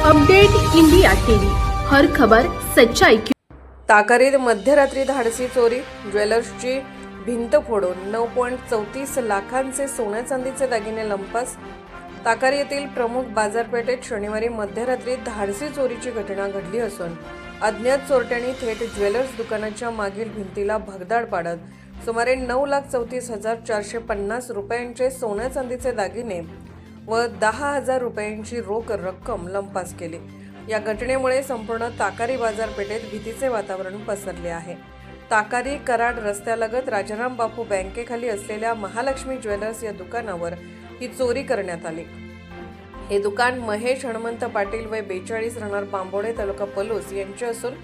Update India TV. हर खबर सच्चाई की ताकारीत मध्यरात्री धाडसी चोरी ज्वेलर्सची भिंत फोडून नऊ पॉईंट चौतीस लाखांचे सोन्या चांदीचे दागिने लंपास. ताकारी येथील प्रमुख बाजारपेठेत शनिवारी मध्यरात्री धाडसी चोरीची घटना घडली असून अज्ञात चोरट्यांनी थेट ज्वेलर्स दुकानाच्या मागील भिंतीला भगदाड पाडत सुमारे नऊ लाख चौतीस हजार चारशे पन्नास रुपयांचे सोन्या चांदीचे दागिने व दहा हजार रुपयांची रोख रक्कम लंपास केली. या घटनेमुळे संपूर्ण ताकारी बाजारपेठेत भीतीचे वातावरण पसरले आहे. ताकारी कराड रस्त्यालगत राजाराम बापू बँकेखाली असलेल्या महालक्ष्मी ज्वेलर्स या दुकानावर ही चोरी करण्यात आली. हे दुकान महेश हनुमंत पाटील वय बेचाळीस राहणार बांबोडे तालुका पलूस यांचे असून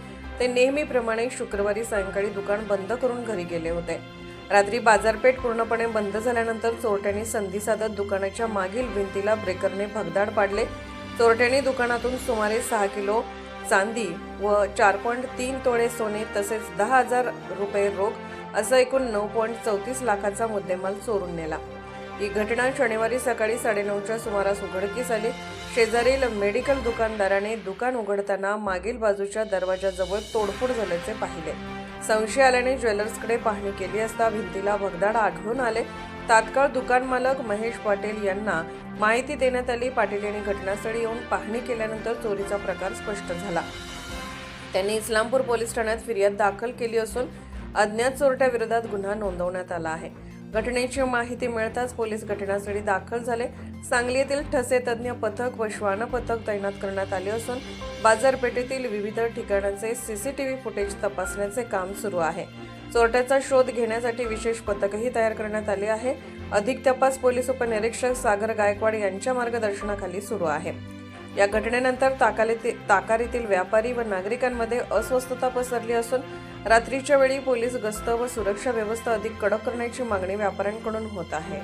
ते नेहमीप्रमाणे शुक्रवारी सायंकाळी दुकान बंद करून घरी गेले होते. रात्री बाजारपेठ पूर्णपणे बंद झाल्यानंतर चोरट्यांनी संधी साधत दुकानाच्या मागील भिंतीला ब्रेकरने भगदाड पाडले. चोरट्यांनी दुकानातून सुमारे सहा किलो चांदी व चार पॉईंट तीन तोळे सोने तसेच दहा हजार रुपये रोख असं एकूण नऊ पॉईंट चौतीस लाखाचा मुद्देमाल चोरून नेला. ही घटना शनिवारी सकाळी साडेनऊच्या सुमारास उघडकीस आली. शेजारील मेडिकल दुकानदाराने दुकान उघडताना मागील बाजूच्या दरवाजाजवळ तोडफोड झाल्याचे पाहिले. संशय आल्याने ज्वेलर्सकडे पाहणी केली असता भिंतीला भगदाड आढळून आले. तात्काळ दुकान मालक महेश पाटील यांना माहिती देण्यात आली. पाटील यांनी घटनास्थळी येऊन पाहणी केल्यानंतर चोरीचा प्रकार स्पष्ट झाला. त्यांनी इस्लामपूर पोलीस ठाण्यात फिर्याद दाखल केली असून अज्ञात चोरट्याविरोधात गुन्हा नोंदवण्यात आला आहे. घटनेची माहिती मिळताच पोलीस घटनास्थळी दाखल झाले. सांगली येथील ठसे तज्ज्ञ पथक व श्वान पथक तैनात करण्यात आले असून बाजारपेठेतील विविध ठिकाणांचे सीसीटीव्ही फुटेज तपासण्याचे काम सुरू आहे. चोरट्याचा शोध घेण्यासाठी विशेष पथकही तयार करण्यात आले आहे. अधिक तपास पोलीस उपनिरीक्षक सागर गायकवाड यांच्या मार्गदर्शनाखाली सुरू आहे. या घटनेनंतर ताकालीत ताकारीतील व्यापारी व नागरिकांमध्ये अस्वस्थता पसरली असून रात्रीच्या वेळी पोलीस गस्त व सुरक्षा व्यवस्था अधिक कडक करण्याची मागणी व्यापाऱ्यांकडून होत आहे.